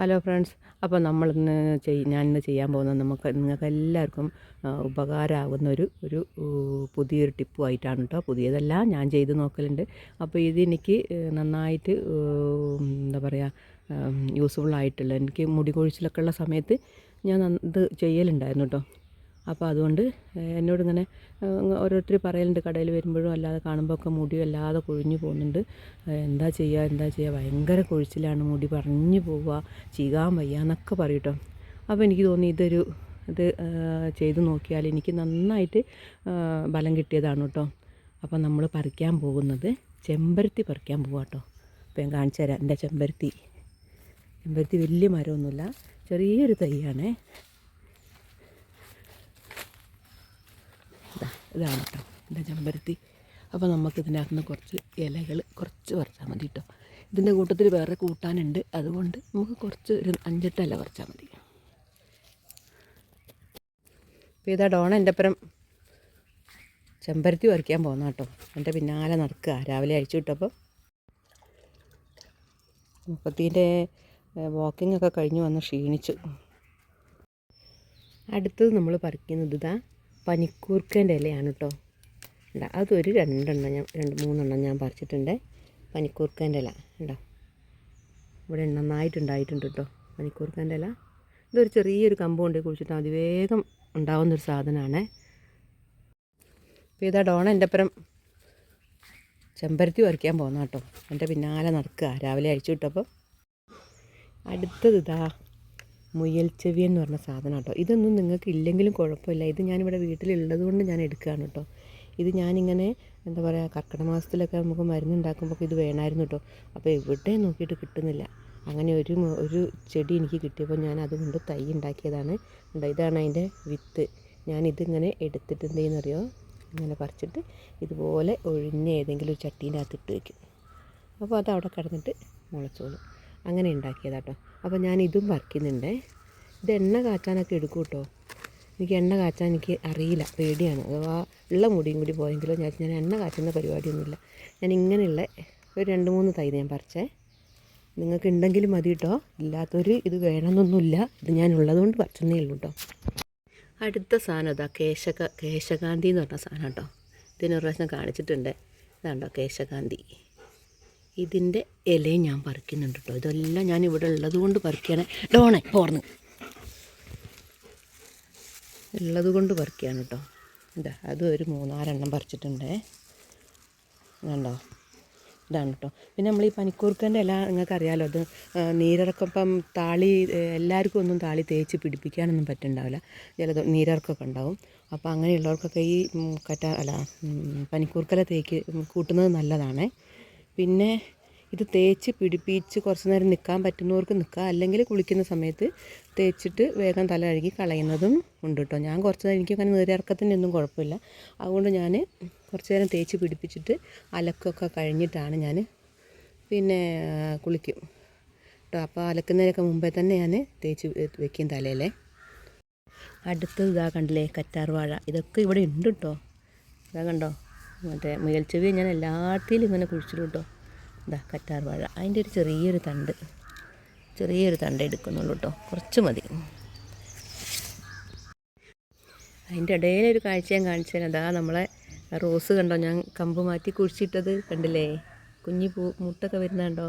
Hello friends അപ്പോൾ നമ്മൾ നമ്മളിന്ന് ചെയ് ഇന്ന് ചെയ്യാൻ പോകുന്നത് നമുക്ക് നിങ്ങൾക്ക് എല്ലാവർക്കും ഉപകാരമാകുന്ന ഒരു ഒരു പുതിയൊരു ടിപ്പുമായിട്ടാണ് കേട്ടോ പുതിയതല്ല ഞാൻ ചെയ്ത് നോക്കലുണ്ട്. അപ്പോൾ ഇതെനിക്ക് നന്നായിട്ട് എന്താ പറയുക യൂസ്ഫുൾ ആയിട്ടുള്ള എനിക്ക് മുടി കൊഴിച്ചിലൊക്കെ ഉള്ള സമയത്ത് ഞാൻ ഇത് ചെയ്യലുണ്ടായിരുന്നു കേട്ടോ അപ്പോൾ അതുകൊണ്ട് എന്നോട് ഇങ്ങനെ ഓരോരുത്തർ പറയലുണ്ട് കടയിൽ വരുമ്പോഴും അല്ലാതെ കാണുമ്പോൾ ഒക്കെ മുടി വല്ലാതെ കൊഴിഞ്ഞു പോകുന്നുണ്ട്. എന്താ ചെയ്യുക എന്താ ചെയ്യുക ഭയങ്കര കൊഴിച്ചിലാണ് മുടി പറഞ്ഞു പോവുക ചീകാൻ വയ്യ എന്നൊക്കെ പറയട്ടോ അപ്പോൾ എനിക്ക് തോന്നി ഇതൊരു ഇത് ചെയ്തു നോക്കിയാൽ എനിക്ക് നന്നായിട്ട് ബലം കിട്ടിയതാണ് കേട്ടോ. അപ്പോൾ നമ്മൾ പറിക്കാൻ പോകുന്നത് ചെമ്പരത്തി പറിക്കാൻ പോവാം കേട്ടോ. അപ്പോൾ ഞാൻ കാണിച്ചു തരാം എന്റെ ചെമ്പരത്തി. ചെമ്പരത്തി വലിയ മരമൊന്നുമില്ല ചെറിയൊരു തൈയാണേ. ഇതാണ് കേട്ടോ എന്റെ ചെമ്പരത്തി. അപ്പോൾ നമുക്ക് ഇതിനകത്ത് നിന്ന് കുറച്ച് ഇലകൾ കുറച്ച് പറിച്ചാൽ മതി കേട്ടോ ഇതിന്റെ കൂട്ടത്തിൽ വേറെ കൂട്ടാനുണ്ട്. അതുകൊണ്ട് നമുക്ക് കുറച്ച് ഒരു അഞ്ചെട്ട് ഇല പറിച്ചാൽ മതി. അപ്പോൾ ഇതാ ഡോണ എന്റെ അപ്പുറം ചെമ്പരത്തി പറിക്കാൻ പോകുന്ന കേട്ടോ. എന്റെ പിന്നാലെ നടക്കുക. രാവിലെ അഴിച്ചു വിട്ടപ്പോൾ മുപ്പത്തീന്റെ വാക്കിംഗ് ഒക്കെ കഴിഞ്ഞ് വന്ന് ക്ഷീണിച്ചു. അടുത്തത് നമ്മൾ പറിക്കുന്നത് ഇതാ പനിക്കൂർക്കേന്റെ ഇലയാണ് കേട്ടോ ഉണ്ടോ അതൊരു രണ്ടെണ്ണം ഞാൻ രണ്ട് മൂന്നെണ്ണം ഞാൻ പറിച്ചിട്ടുണ്ട്. പനിക്കൂർക്കേന്റെ ഇല ഉണ്ടോ ഇവിടെ നന്നായിട്ടുണ്ടായിട്ടുണ്ട് കേട്ടോ പനിക്കൂർക്കേന്റെ ഇല ഇതൊരു ചെറിയൊരു കമ്പ് കൊണ്ട് കുഴിച്ചിട്ട് അതിവേഗം ഉണ്ടാവുന്നൊരു സാധനമാണ്. അപ്പോൾ ഇതാ ഡോണ എന്റെ അപ്പുറം ചെമ്പരത്തി പറിക്കാൻ പോകുന്ന കേട്ടോ എന്റെ പിന്നാലെ നടക്കുക രാവിലെ അഴിച്ചു വിട്ടപ്പോൾ അടുത്തത് ഇതാ മുയൽ ചെവി എന്ന് പറഞ്ഞ സാധനം കേട്ടോ. ഇതൊന്നും നിങ്ങൾക്ക് ഇല്ലെങ്കിലും കുഴപ്പമില്ല. ഇത് ഞാനിവിടെ വീട്ടിലുള്ളത് കൊണ്ട് ഞാൻ എടുക്കുകയാണ് കേട്ടോ. ഇത് ഞാനിങ്ങനെ എന്താ പറയുക കർക്കിടക മാസത്തിലൊക്കെ നമുക്ക് മരുന്നുണ്ടാക്കുമ്പോൾ ഇത് വേണമായിരുന്നു കേട്ടോ. അപ്പോൾ എവിടെ നോക്കിയിട്ട് കിട്ടുന്നില്ല. അങ്ങനെ ഒരു ഒരു ചെടി എനിക്ക് കിട്ടിയപ്പോൾ ഞാൻ അതുകൊണ്ട് തൈ ഉണ്ടാക്കിയതാണ്. ഉണ്ടോ ഇതാണ് അതിന്റെ വിത്ത്. ഞാനിതിങ്ങനെ എടുത്തിട്ട് എന്ത് ചെയ്യുന്നറിയോ? ഇങ്ങനെ പറിച്ചിട്ട് ഇതുപോലെ ഒഴിഞ്ഞ ഏതെങ്കിലും ഒരു ചട്ടീന്റെ അകത്ത് ഇട്ട് വയ്ക്കും. അപ്പോൾ അത് അവിടെ കിടന്നിട്ട് മുളച്ചോളും. അങ്ങനെ ഉണ്ടാക്കിയതാട്ടോ. അപ്പോൾ ഞാൻ ഇതും വറക്കുന്നുണ്ട് ഇത് എണ്ണ കാച്ചാനൊക്കെ എടുക്കും കേട്ടോ എനിക്ക് എണ്ണ കാച്ചാൻ എനിക്ക് അറിയില്ല. പേടിയാണ്. അഥവാ ഉള്ള മുടിയും കൂടി പോയെങ്കിലോ ഞാൻ ഞാൻ എണ്ണ കാച്ചുന്ന പരിപാടിയൊന്നുമില്ല. ഞാൻ ഇങ്ങനെയുള്ള ഒരു രണ്ട് മൂന്ന് തൈ ഞാൻ പറിച്ചേ. നിങ്ങൾക്ക് ഉണ്ടെങ്കിൽ മതി കേട്ടോ ഇല്ലാത്തൊരു ഇത് വേണമെന്നൊന്നുമില്ല. ഇത് ഞാൻ ഉള്ളതുകൊണ്ട് പറിച്ചെന്നേ ഉള്ളൂ കേട്ടോ അടുത്ത സാധനം ഇതാ കേശക കേശകാന്തി എന്ന് പറഞ്ഞ സാധനം കേട്ടോ ഇതിനൊരു പ്രാവശ്യം കാണിച്ചിട്ടുണ്ട്. ഇതാണ്ടോ കേശകാന്തി. ഇതിന്റെ ഇലയും ഞാൻ പറിക്കുന്നുണ്ട് കേട്ടോ ഇതെല്ലാം ഞാൻ ഇവിടെ ഉള്ളത് കൊണ്ട് പറിക്കുകയാണ് ഡോണേ പോർന്ന് ഉള്ളത് കൊണ്ട് പറിക്കുകയാണ് കേട്ടോ ഇതാ അതും ഒരു മൂന്നാലെണ്ണം പറിച്ചിട്ടുണ്ട്. കണ്ടോ ഇതാണ് കേട്ടോ പിന്നെ നമ്മൾ ഈ പനിക്കൂർക്കന്റെ ഇല നിങ്ങൾക്കറിയാമല്ലോ അത് നീരിറക്കപ്പം നീരിറക്കം താളി എല്ലാവർക്കും ഒന്നും താളി തേച്ച് പിടിപ്പിക്കാനൊന്നും പറ്റുന്നുണ്ടാവില്ല ചിലത് നീരിറക്കമൊക്കെ ഉണ്ടാവും. അപ്പോൾ അങ്ങനെയുള്ളവർക്കൊക്കെ ഈ കറ്റ അല്ല പനിക്കൂർക്കല തേക്ക് കൂട്ടുന്നത് നല്ലതാണ്. പിന്നെ ഇത് തേച്ച് പിടിപ്പിച്ച് കുറച്ച് നേരം നിൽക്കാൻ പറ്റുന്നവർക്ക് നിൽക്കുക. അല്ലെങ്കിൽ കുളിക്കുന്ന സമയത്ത് തേച്ചിട്ട് വേഗം തല കഴുകി കളയുന്നതും ഉണ്ട് കേട്ടോ. ഞാൻ കുറച്ച് നേരം എനിക്കങ്ങനെ നീരിറക്കത്തിന്റെ ഒന്നും കുഴപ്പമില്ല. അതുകൊണ്ട് ഞാൻ കുറച്ച് നേരം തേച്ച് പിടിപ്പിച്ചിട്ട് അലക്കൊക്കെ കഴിഞ്ഞിട്ടാണ് ഞാൻ പിന്നെ കുളിക്കും. കേട്ടോ അപ്പോൾ അലക്കുന്നതിനൊക്കെ മുമ്പേ തന്നെ ഞാൻ തേച്ച് വെക്കും തലയിലെ. അടുത്തത് ഇതാ കണ്ടില്ലേ കറ്റാർവാഴ. ഇതൊക്കെ ഇവിടെ ഉണ്ട് കേട്ടോ ഇതാ കണ്ടോ? മറ്റേ മുയൽച്ചെവി ചെവി ഞാൻ എല്ലാത്തിലും ഇങ്ങനെ കുഴിച്ചിടും കേട്ടോ. ഇതാ കറ്റാർ വാഴ. അതിന്റെ ഒരു ചെറിയൊരു തണ്ട്. ചെറിയൊരു തണ്ട് എടുക്കുന്നുള്ളൂ കേട്ടോ. കുറച്ച് മതി. അതിന്റെ ഇടയിലൊരു കാഴ്ച ഞാൻ കാണിച്ചാൽ അതാ നമ്മളെ റോസ് കണ്ടോ? ഞാൻ കമ്പ് മാറ്റി കുഴിച്ചിട്ടത് കണ്ടില്ലേ? കുഞ്ഞി പൂ മുട്ടൊക്കെ വരുന്നുണ്ടോ?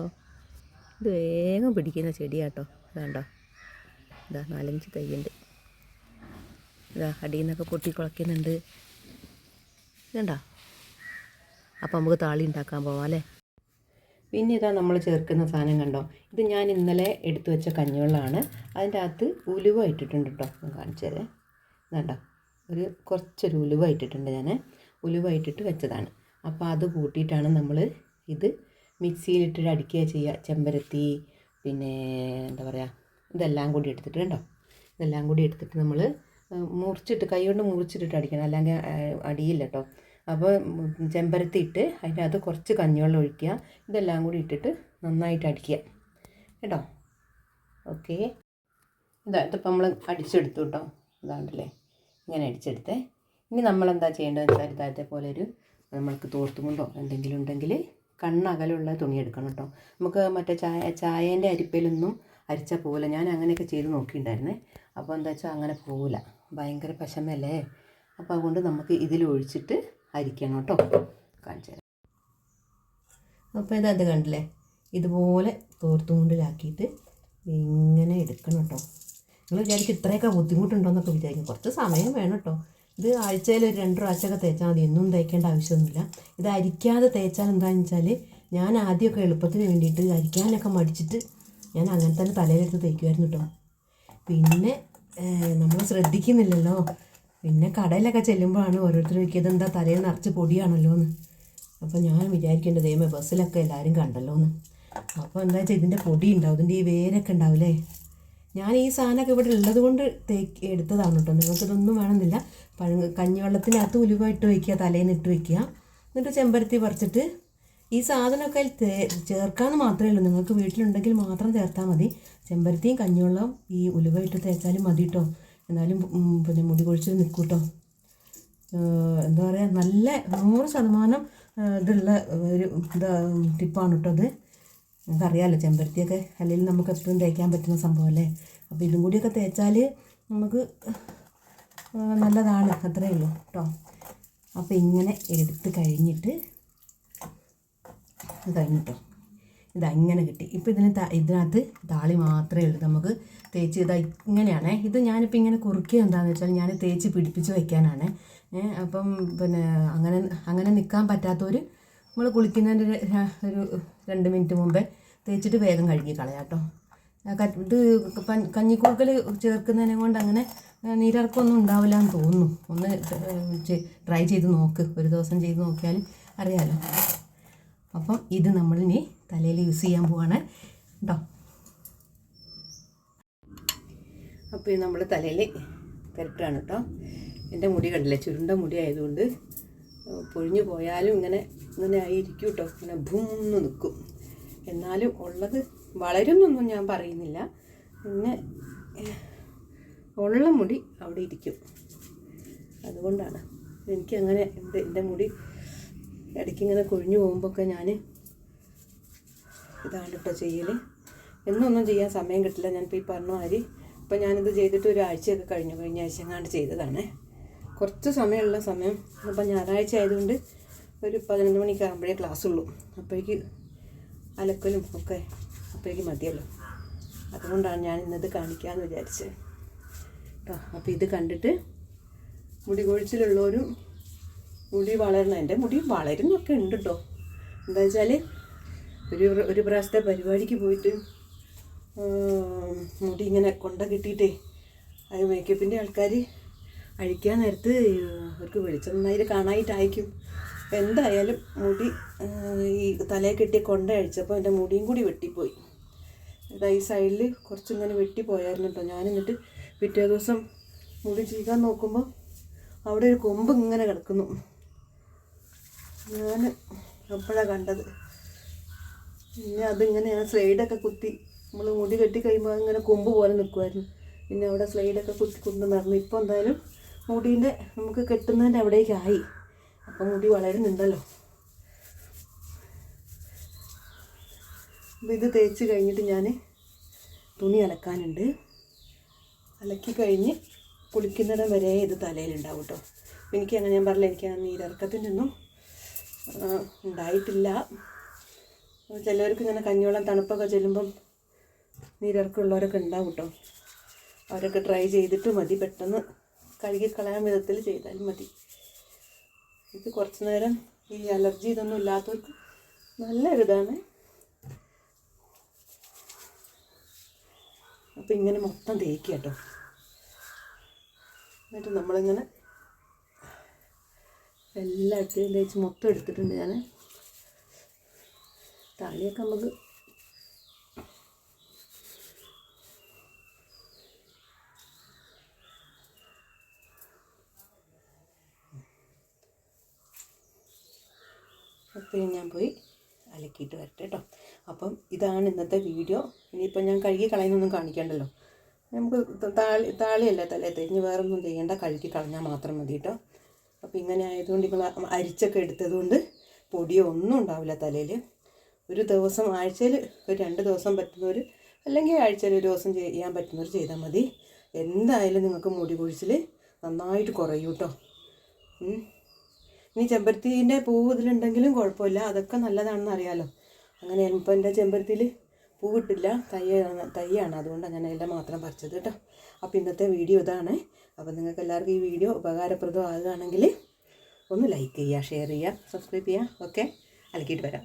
ഇത് വേഗം പിടിക്കുന്ന ചെടിയാട്ടോ. ഇതാണ്ടോ? ഇതാ നാലഞ്ച് തൈയുണ്ട്. ഇതാ അടിയിൽ നിന്നൊക്കെ പൊട്ടി കുളയ്ക്കുന്നുണ്ട്. ഇതുണ്ടോ? അപ്പം നമുക്ക് താളി ഉണ്ടാക്കാൻ പോവാം അല്ലേ? പിന്നെ ഇതാ നമ്മൾ ചേർക്കുന്ന സാധനം കണ്ടോ? ഇത് ഞാൻ ഇന്നലെ എടുത്തു വെച്ച കഞ്ഞിവെള്ളമാണ്. അതിന്റെ അകത്ത് ഉലുവ ഇട്ടിട്ടുണ്ട് കേട്ടോ. ഞാൻ കാണിച്ചു തരാം. ഒരു കുറച്ചൊരു ഉലുവ ഇട്ടിട്ടുണ്ട് ഞാൻ ഉലുവ ഇട്ടിട്ട് വെച്ചതാണ്. അപ്പോൾ അത് കൂട്ടിയിട്ടാണ് നമ്മൾ ഇത് മിക്സിയിലിട്ടിട്ട് അടിക്കുക ചെയ്യുക. ചെമ്പരത്തി പിന്നെ എന്താ പറയുക ഇതെല്ലാം കൂടി എടുത്തിട്ട് കണ്ടോ? ഇതെല്ലാം കൂടി എടുത്തിട്ട് നമ്മൾ മുറിച്ചിട്ട് കൈ കൊണ്ട് മുറിച്ചിട്ടിട്ട് അടിക്കണം. അല്ലെങ്കിൽ അടിയില്ല കേട്ടോ. അപ്പോൾ ചെമ്പരത്തി ഇട്ട് അതിനകത്ത് കുറച്ച് കഞ്ഞിവെള്ളം ഒഴിക്കുക. ഇതെല്ലാം കൂടി ഇട്ടിട്ട് നന്നായിട്ട് അടിക്കുക. കേട്ടോ? ഓക്കെ. ഇതാ ഇതിപ്പോൾ നമ്മൾ അടിച്ചെടുത്തു കേട്ടോ. ഇതാണ്ടല്ലേ? ഇങ്ങനെ അടിച്ചെടുത്തേ. ഇനി നമ്മളെന്താ ചെയ്യേണ്ടതെന്ന് വെച്ചാൽ ഇതായത്തെ പോലെ ഒരു നമ്മൾക്ക് തോർത്തുമുണ്ടോ എന്തെങ്കിലും ഉണ്ടെങ്കിൽ കണ്ണകലുള്ള തുണി എടുക്കണം കേട്ടോ. നമുക്ക് മറ്റേ ചായ ചായേന്റെ അരിപ്പയിലൊന്നും അരിച്ച പോകില്ല ഞാൻ അങ്ങനെയൊക്കെ ചെയ്ത് നോക്കിയിട്ടുണ്ടായിരുന്നേ. അപ്പോൾ എന്താ വെച്ചാൽ അങ്ങനെ പോകില്ല ഭയങ്കര പശമല്ലേ അപ്പോൾ അതുകൊണ്ട് നമുക്ക് ഇതിലൊഴിച്ചിട്ട് അരിക്കണം കേട്ടോ. കാണിച്ചു തരാം. അപ്പോൾ ഇതത് കണ്ടില്ലേ? ഇതുപോലെ തോർത്തുമുണ്ടിലാക്കിയിട്ട് ഇങ്ങനെ എടുക്കണം കേട്ടോ. നിങ്ങൾ വിചാരിക്കും ഇത്രയൊക്കെ ബുദ്ധിമുട്ടുണ്ടോയെന്നൊക്കെ വിചാരിക്കും. കുറച്ച് സമയം വേണം കേട്ടോ. ഇത് ആഴ്ചയിൽ ഒരു രണ്ട് പ്രാവശ്യമൊക്കെ തേച്ചാൽ മതി. എന്നും തേക്കേണ്ട ആവശ്യമൊന്നുമില്ല. ഇത് അരിക്കാതെ തേച്ചാൽ എന്താണെന്ന് വെച്ചാൽ ഞാൻ ആദ്യമൊക്കെ എളുപ്പത്തിന് വേണ്ടിയിട്ട് അരിക്കാനൊക്കെ മടിച്ചിട്ട് ഞാൻ അങ്ങനെ തന്നെ തലയിലെടുത്ത് തേക്കുമായിരുന്നു കേട്ടോ. പിന്നെ നമ്മൾ ശ്രദ്ധിക്കുന്നില്ലല്ലോ. പിന്നെ കടയിലൊക്കെ ചെല്ലുമ്പോഴാണ് ഓരോരുത്തർ വയ്ക്കിയത് എന്താ തലയിൽ നിറച്ച് പൊടിയാണല്ലോ എന്ന് അപ്പോൾ ഞാൻ വിചാരിക്കേണ്ടത് ദൈവമേ ബസ്സിലൊക്കെ എല്ലാവരും കണ്ടല്ലോ എന്ന് അപ്പോൾ എന്താ വെച്ചാൽ ഇതിന്റെ പൊടി ഉണ്ടാവും ഇതിന്റെ ഈ വേരൊക്കെ ഉണ്ടാവില്ലേ ഞാൻ ഈ സാധനമൊക്കെ ഇവിടെ ഉള്ളത് കൊണ്ട് തേക്ക് എടുത്തതാണ് കേട്ടോ. നിങ്ങൾക്ക് ഇതൊന്നും വേണമെന്നില്ല. പഴ കഞ്ഞിവെള്ളത്തിനകത്ത് ഉലുവ ഇട്ട് വയ്ക്കുക തലേന്ന് ഇട്ട് വയ്ക്കുക. എന്നിട്ട് ചെമ്പരത്തി പറിച്ചിട്ട് ഈ സാധനമൊക്കെ തേ ചേർക്കാമെന്ന് മാത്രമേ ഉള്ളൂ. നിങ്ങൾക്ക് വീട്ടിലുണ്ടെങ്കിൽ മാത്രം ചേർത്താൽ മതി. ചെമ്പരത്തിയും കഞ്ഞിവെള്ളം ഈ ഉലുവ ഇട്ട് തേച്ചാലും മതി കേട്ടോ. എന്നാലും പിന്നെ മുടി കൊഴിച്ചിൽ നിൽക്കും കേട്ടോ എന്താ പറയുക നല്ല നൂറ് ശതമാനം ഇതുള്ള ഒരു ഇതാ ടിപ്പാണ് കേട്ടോ അത്. നമുക്കറിയാമല്ലോ ചെമ്പരത്തിയൊക്കെ അല്ലെങ്കിൽ നമുക്ക് എപ്പോഴും തേക്കാൻ പറ്റുന്ന സംഭവമല്ലേ അപ്പോൾ ഇതും കൂടിയൊക്കെ തേച്ചാൽ നമുക്ക് നല്ലതാണ്. അത്രയേ ഉള്ളൂ കേട്ടോ അപ്പോൾ ഇങ്ങനെ എടുത്ത് കഴിഞ്ഞിട്ട് കഴിഞ്ഞിട്ടോ. ഇതാ ഇങ്ങനെ കിട്ടി. ഇപ്പോൾ ഇതിന് ഇതിനകത്ത് താളി മാത്രമേ ഉള്ളൂ. നമുക്ക് തേച്ച് ഇതാ ഇങ്ങനെയാണ്. ഇത് ഞാനിപ്പോൾ ഇങ്ങനെ കുറുക്കിയ എന്താണെന്ന് വെച്ചാൽ ഞാൻ തേച്ച് പിടിപ്പിച്ച് വയ്ക്കാനാണ് അപ്പം പിന്നെ അങ്ങനെ അങ്ങനെ നിൽക്കാൻ പറ്റാത്തവർ നമ്മൾ കുളിക്കുന്നതിന്റെ ഒരു രണ്ട് മിനിറ്റ് മുമ്പേ തേച്ചിട്ട് വേഗം കഴുകി കളയാം കേട്ടോ ഇത് കഞ്ഞിക്കൂക്കൽ ചേർക്കുന്നതിനെ കൊണ്ട് അങ്ങനെ നീരർക്കൊന്നും ഉണ്ടാവില്ല എന്ന് തോന്നുന്നു. ഒന്ന് ട്രൈ ചെയ്ത് നോക്ക്. ഒരു ദിവസം ചെയ്ത് നോക്കിയാൽ അറിയാമല്ലോ അപ്പം ഇത് നമ്മളിനി തലയിൽ യൂസ് ചെയ്യാൻ പോവാണ് കേട്ടോ അപ്പോൾ ഇത് നമ്മൾ തലയിൽ പുരട്ടാണ് കേട്ടോ എന്റെ മുടി കണ്ടില്ലേ ചുരുണ്ട മുടി ആയതുകൊണ്ട് പൊഴിഞ്ഞു പോയാലും ഇങ്ങനെ ഇങ്ങനെ ആയിരിക്കും കേട്ടോ ഇങ്ങനെ ഭൂന്ന് നിൽക്കും. എന്നാലും ഉള്ളത് വളരുന്നൊന്നും ഞാൻ പറയുന്നില്ല. പിന്നെ ഉള്ള മുടി അവിടെ ഇരിക്കും. അതുകൊണ്ടാണ്. എനിക്കങ്ങനെ എന്റെ എന്റെ മുടി ഇടയ്ക്ക് ഇങ്ങനെ കൊഴിഞ്ഞു പോകുമ്പോഴൊക്കെ ഞാൻ ഇതാണ് കേട്ടോ ചെയ്യൽ എന്നൊന്നും ചെയ്യാൻ സമയം കിട്ടില്ല. ഞാൻ ഞാനിപ്പോൾ ഈ പറഞ്ഞ മാതിരി ഇപ്പം ഞാനിത് ചെയ്തിട്ട് ഒരാഴ്ചയൊക്കെ കഴിഞ്ഞു. കഴിഞ്ഞ ആഴ്ച എങ്ങാണ്ട് ചെയ്തതാണ്. കുറച്ച് സമയമുള്ള സമയം. ഇപ്പം ഞായറാഴ്ച ആയതുകൊണ്ട് ഒരു പതിനൊന്ന് മണിക്ക് ആകുമ്പോഴേ ക്ലാസ് ഉള്ളൂ അപ്പോഴേക്ക് അലക്കലും ഒക്കെ അപ്പോഴേക്ക് മതിയല്ലോ. അതുകൊണ്ടാണ് ഞാൻ ഇന്നത് കാണിക്കാമെന്ന് വിചാരിച്ചത്. കേട്ടോ അപ്പോൾ ഇത് കണ്ടിട്ട് മുടി കൊഴിച്ചിലുള്ളവരും മുടി വളരണം. എന്റെ മുടി വളരുന്നൊക്കെ ഉണ്ട് കേട്ടോ എന്താ വെച്ചാൽ ഒരു ഒരു പ്രാവശ്യത്തെ പരിപാടിക്ക് പോയിട്ട് മുടി ഇങ്ങനെ കൊണ്ട കിട്ടിയിട്ടേ അത് മേക്കപ്പിന്റെ ആൾക്കാർ അഴിക്കാൻ നേരത്ത് അവർക്ക് വെളിച്ചം വെളിച്ചെണ്ണയിൽ കാണായിട്ടായിരിക്കും. എന്തായാലും മുടി ഈ തലയിൽ കെട്ടി കൊണ്ട അഴിച്ചപ്പോൾ എന്റെ മുടിയും കൂടി വെട്ടിപ്പോയി. ഈ സൈഡിൽ കുറച്ചിങ്ങനെ വെട്ടിപ്പോയായിരുന്നു കേട്ടോ ഞാൻ എന്നിട്ട് പിറ്റേ ദിവസം മുടി ചീകാൻ നോക്കുമ്പോൾ അവിടെ ഒരു കൊമ്പ് ഇങ്ങനെ കിടക്കുന്നു. ഞാൻ അപ്പോഴാണ് കണ്ടത്. പിന്നെ അതിങ്ങനെ ഞാൻ സ്ലൈഡൊക്കെ കുത്തി. നമ്മൾ മുടി കെട്ടി കഴിയുമ്പോൾ ഇങ്ങനെ കൊമ്പ് പോലെ നിൽക്കുമായിരുന്നു പിന്നെ അവിടെ സ്ലൈഡൊക്കെ കുത്തി കൊണ്ട് നടന്നു. ഇപ്പോൾ എന്തായാലും മുടീന്റെ നമുക്ക് കെട്ടുന്നതിന്റെ അവിടേക്കായി അപ്പം മുടി വളരുന്നുണ്ടല്ലോ. ഇത് തേച്ച് കഴിഞ്ഞിട്ട് ഞാൻ തുണി അലക്കാനുണ്ട്. അലക്കി കഴിഞ്ഞ് കുളിക്കുന്നിടം വരെ ഇത് തലയിലുണ്ടാവും കേട്ടോ. എനിക്ക് അങ്ങനെ ഞാൻ പറഞ്ഞില്ല എനിക്ക് ആ ആ, ഉണ്ടായിട്ടില്ല. ചിലവർക്ക് ഇങ്ങനെ കഞ്ഞിവെള്ളം തണുപ്പൊക്കെ ചെല്ലുമ്പം നീരിറക്കമുള്ളവരൊക്കെ ഉണ്ടാവും കേട്ടോ അവരൊക്കെ ട്രൈ ചെയ്തിട്ട് മതി. പെട്ടെന്ന് കഴുകി കളയാൻ വിധത്തിൽ ചെയ്താലും മതി. ഇത് കുറച്ച് നേരം ഈ അലർജി ഇതൊന്നും ഇല്ലാത്തവർക്ക് നല്ലൊരിതാണ്. അപ്പം ഇങ്ങനെ മൊത്തം തേക്കുക കേട്ടോ എന്നിട്ട് നമ്മളിങ്ങനെ എല്ലായിടത്തും തേച്ച് മൊത്തം എടുത്തിട്ടുണ്ട് ഞാൻ താളിയൊക്കെ നമുക്ക് അപ്പോൾ ഞാൻ പോയി അലക്കിയിട്ട് വരട്ടെ കേട്ടോ അപ്പം ഇതാണ് ഇന്നത്തെ വീഡിയോ. ഇനിയിപ്പോൾ ഞാൻ കഴുകി കളയുന്നൊന്നും കാണിക്കണ്ടല്ലോ. നമുക്ക് താളി താളിയല്ലേ തലേ തെരിഞ്ഞ് വേറൊന്നും ചെയ്യേണ്ട. കഴുകി കളഞ്ഞാൽ മാത്രം മതി കേട്ടോ അപ്പോൾ ഇങ്ങനെ ആയതുകൊണ്ട് നിങ്ങൾ അരിച്ചൊക്കെ എടുത്തതുകൊണ്ട് പൊടിയോ ഒന്നും ഉണ്ടാവില്ല തലയിൽ ഒരു ദിവസം ആഴ്ചയിൽ ഒരു രണ്ട് ദിവസം പറ്റുന്നവർ അല്ലെങ്കിൽ ആഴ്ചയിൽ ഒരു ദിവസം ചെയ്യാൻ പറ്റുന്നവർ ചെയ്താൽ മതി. എന്തായാലും നിങ്ങൾക്ക് മുടി കൊഴിച്ചിൽ നന്നായിട്ട് കുറയും കേട്ടോ. ഇനി ചെമ്പരത്തിന്റെ പൂവ് ഇതിലുണ്ടെങ്കിലും കുഴപ്പമില്ല. അതൊക്കെ നല്ലതാണെന്ന് അറിയാമല്ലോ അങ്ങനെ ഇപ്പം എന്റെ ചെമ്പരത്തിയിൽ പൂവിട്ടില്ല തയ്യാണ് തയ്യാണ് അതുകൊണ്ട് അങ്ങനെ എല്ലാം മാത്രം പറിച്ചത് കേട്ടോ. അപ്പോൾ ഇന്നത്തെ വീഡിയോ ഇതാണ്. അപ്പോൾ നിങ്ങൾക്ക് എല്ലാവർക്കും ഈ വീഡിയോ ഉപകാരപ്രദമാകുകയാണെങ്കിൽ ഒന്ന് ലൈക്ക് ചെയ്യുക ഷെയർ ചെയ്യുക സബ്സ്ക്രൈബ് ചെയ്യുക ഓക്കെ അലക്കിയിട്ട് വരാം.